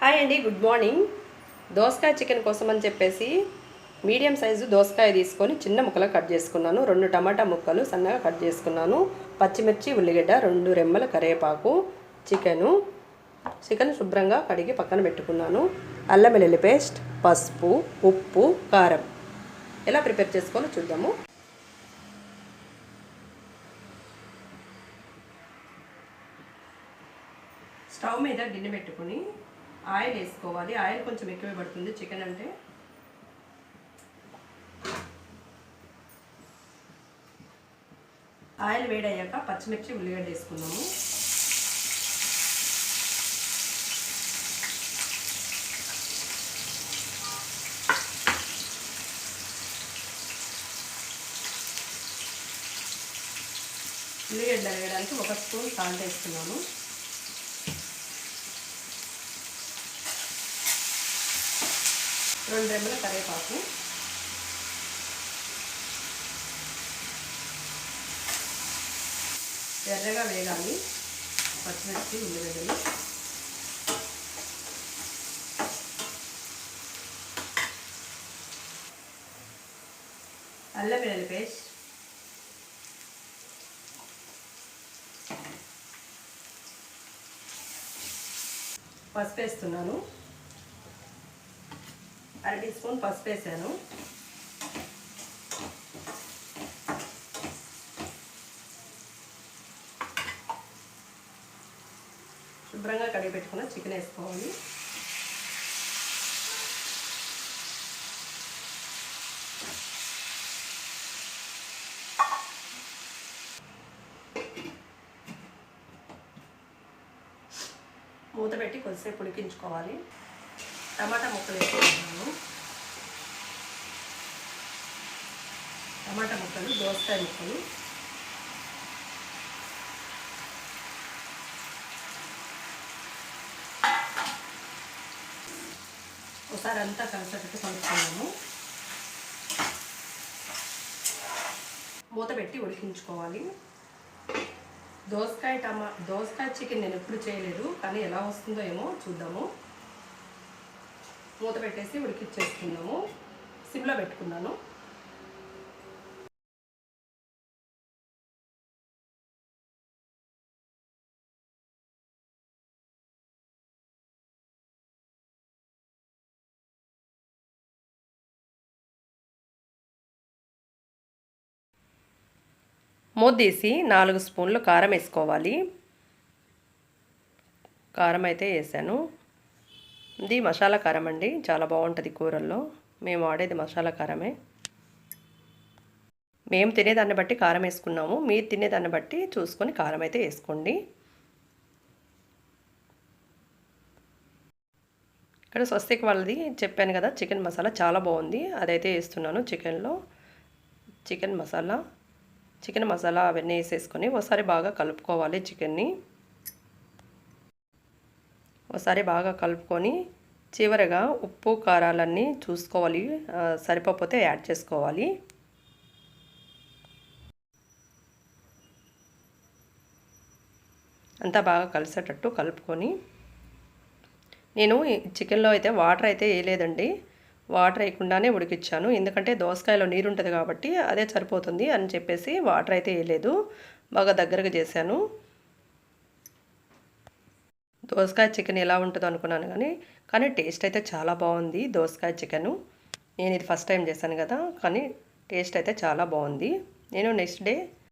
Hi అండి good morning దోసకాయ chicken కోసం అని చెప్పేసి మీడియం సైజు దోసకాయ తీసుకొని చిన్న ముక్కలు కట్ చేసుకున్నాను. రెండు టమాటా ముక్కలు సన్నగా కట్ చేసుకున్నాను. పచ్చిమిర్చి ఉల్లిగడ్డ రెండు రెమ్మల కరివేపాకు చికెను. చికెన్ శుభ్రంగా కడిగి పక్కన పెట్టుకున్నాను. అల్లం వెల్లుల్లి పేస్ట్ పసుపు ఉప్పు కారం. ఎలా ప్రిపేర్ చేసుకోవాలో చూద్దాము. స్టవ్ మీద గిన్నె పెట్టుకుని ఆయిల్ వేసుకోవాలి. ఆయిల్ కొంచెం ఎక్కువ పడుతుంది. చికెన్ అంటే ఆయిల్ వేడయ్యాక పచ్చిమిర్చి ఉల్లిగడ్డ వేసుకున్నాము ఉల్లిగడ్డ వేయడానికి ఒక స్పూన్ సాల్ట్ వేస్తున్నాను రెండు రెమ్మల కరివేపాకు. ఎర్రగా వేగాలి. పచ్చిమిర్చి ఉల్లిగడ్డలు. అల్లం వెల్లుల్లి పేస్ట్. పసుపు వేస్తున్నాను అర టీ స్పూన్ పసుపు వేసాను. శుభ్రంగా కడిగి పెట్టుకున్న చికెన్ వేసుకోవాలి. మూత పెట్టి కొద్దిసేపు ఉడికించుకోవాలి. టమాటా ముక్కలు వేసుకుంటున్నాను టమాటా ముక్కలు దోసకాయ ముక్కలు. ఒకసారి అంతా కలిసేటట్టు కలుపుకున్నాము మూత పెట్టి ఉడికించుకోవాలి. దోసకాయ టమా దోసకాయ చికెన్ నేను ఎప్పుడు చేయలేదు కానీ ఎలా వస్తుందో ఏమో చూద్దాము. మూత పెట్టేసి ఉడికిచ్చేసుకున్నాము సిమ్లో పెట్టుకున్నాను. మూతీసి నాలుగు స్పూన్లు కారం వేసుకోవాలి. కారం అయితే వేసాను. ఇది మసాలా కారం అండి. చాలా బాగుంటుంది కూరల్లో. మేము వాడేది మసాలా కారమే. మేము తినేదాన్ని బట్టి కారం వేసుకున్నాము. మీరు తినేదాన్ని బట్టి చూసుకొని కారం అయితే వేసుకోండి. ఇక్కడ స్వస్తిక్ వాళ్ళది చెప్పాను కదా చికెన్ మసాలా చాలా బాగుంది. అదైతే వేస్తున్నాను చికెన్లో. చికెన్ మసాలా. చికెన్ మసాలా అవన్నీ వేసేసుకొని ఒకసారి బాగా కలుపుకోవాలి చికెన్ని. ఒకసారి బాగా కలుపుకొని చివరగా ఉప్పు కారాలన్నీ చూసుకోవాలి. సరిపోతే యాడ్ చేసుకోవాలి. అంతా బాగా కలిసేటట్టు కలుపుకొని. నేను చికెన్లో అయితే వాటర్ అయితే వేయలేదండి. వాటర్ వేయకుండానే ఉడికిచ్చాను. ఎందుకంటే దోసకాయలో నీరు ఉంటుంది కాబట్టి అదే సరిపోతుంది అని చెప్పేసి వాటర్ అయితే వేయలేదు. బాగా దగ్గరగా చేశాను. దోసకాయ చికెన్ ఎలా ఉంటుందో అనుకున్నాను కానీ కానీ టేస్ట్ అయితే చాలా బాగుంది దోసకాయ చికెను. నేను ఇది ఫస్ట్ టైం చేశాను కదా కానీ టేస్ట్ అయితే చాలా బాగుంది. నేను నెక్స్ట్ డే